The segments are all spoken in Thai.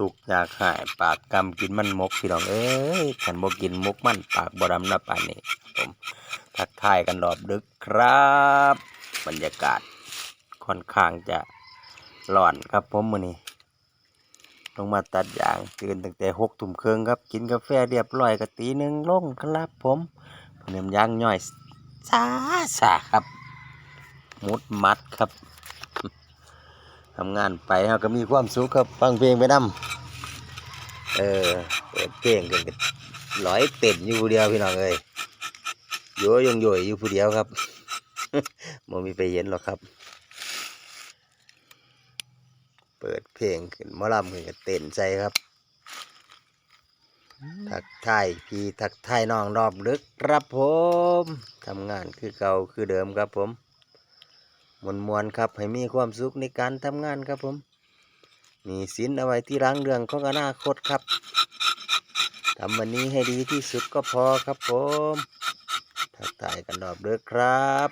ทุกอยากหายปากกำกินมันมกพี่น้องเอ้ยขันบ่กินมกมันปากบ่ดำน้าปานนี้ผมทักทายกันรอบดึกครับ บรรยากาศค่อนข้างจะร้อนครับผมมื้อนี้ลงมาตัดยางตื่นตั้งแต่หกทุ่มครึ่งครับ กินกาแฟเรียบร้อยก็ตีหนึ่งลงครับผมเนิ่มยางย่อยซาซาครับ มุดมัดครับ ทำงานไปเราก็มีความสุขครับฟังเพลงไปนำเออเปิดเพลงกันร้อยเป็ดอยู่ผู้เดียวพี่น้องเอ้ยโยยงโยยอยู่ผู้เดียวครับมมีไปเห็นหรอกครับ เปิดเพลงขึ้นมอลำขึ้นก็เต้นใจครับ ทักทายพี่ทักทายน้องรอบลึกครับผมทำงานคือเก่าคือเดิมครับผม มวนมวนๆครับให้มีความสุขในการทำงานครับผมมีสินเอาไว้ที่รังเรื่องของอนาคตครับทำวันนี้ให้ดีที่สุดก็พอครับผมทักทายกันรอบเด้อครับ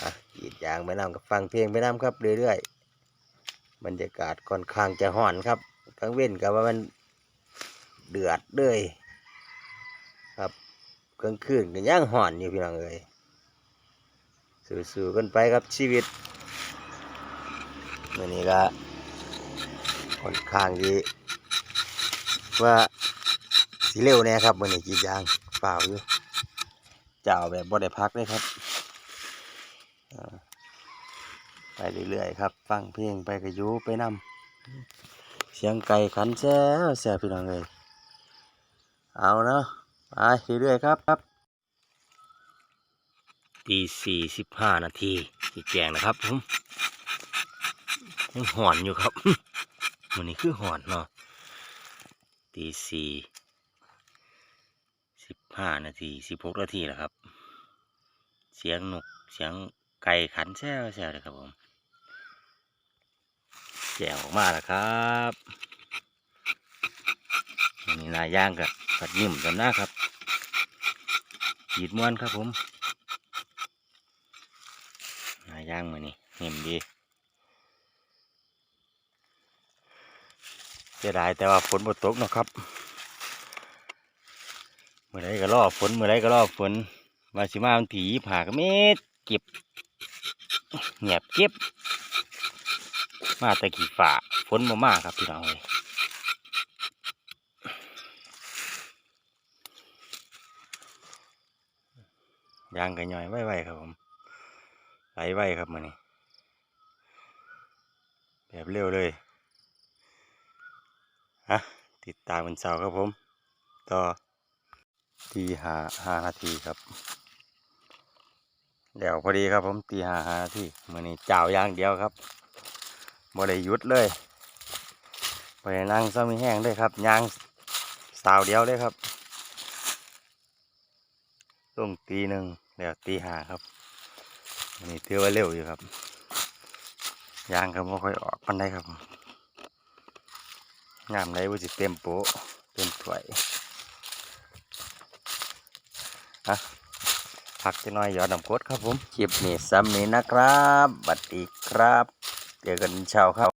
อะกีดยางไปนำกับฟังเพลงไปนำครับเรื่อยๆบรรยากาศค่อนข้างจะห่อนครับกลางเว้นกับว่ามันเดือดเลยครับกลางคืนก็ย่างห่อนอยู่พี่น้องเอ้ย สู้ๆกันไปครับชีวิตมื่อนี้ก็ค่อนข้างดีว่าสีเร็วแน่ครับมื่อนี้กีดยางเปล่าอยู่เจ้าแบบบ่ได้พักเลยครับไปเรื่อยๆครับ ฟังเพลงไปกระยูไปนำเสียงไก่ขันแซ่วแซ่พี่น้องเลยเอาเนาะไปเรื่อยๆครับครับ ตีสี่สิบห้านาทีสีแจงนะครับผมยังหอนอยู่ครับมันนี้คือหอนเนาะตีสี่สิบห้านาทีสิบหกนาทีแล้วครับ เสียงนกเสียงไก่ขันแซ่วแซ่วเลยครับผมแจวออกมาแล้วครับอันนี่ลายย่างกับกัดนิ่มจำหน้าครับขีดม้วนครับผม ย่างมานี่เห็มดีเสียดายแต่ว่าฝนบ่ตกนะครับเมื่อไรก็รอฝนเมื่อไรก็รอฝนว่าสิมาบางทีผ่ากเม็ดเก็บเงียบเก็บ มาแต่กี่ฝ่าฝนบ่มากครับพี่น้องเลยยางกันย่อยไว้ๆครับผม ไหลไวครับมันนี่แบบเร็วเลยฮะติดตามวันเสาร์ครับผม ต่อตีหาห้านาทีครับเดี๋ยวพอดีครับผมตีหาห้านาทีมันนี่เจ้าอย่างเดียวครับบ่ได้หยุดเลยบ่ได้นั่งซ้ำมีแห้งเลยครับย่างสาวเดียวเลยครับต้องตีหนึ่งเดี๋ยวตีหาครับ นนี่ถือว่าเร็วอยู่ครับ ยางก็ไม่ค่อยออกปันได้ครับงามได้ว่าจะเต็มโป๊ะเต็มถ้วยฮะผักจะน้อยยอดน้ำกดครับผมคลิปนี้ซ้ำนี้นะครับ บัดอีครับ เจอกันเช้าครับ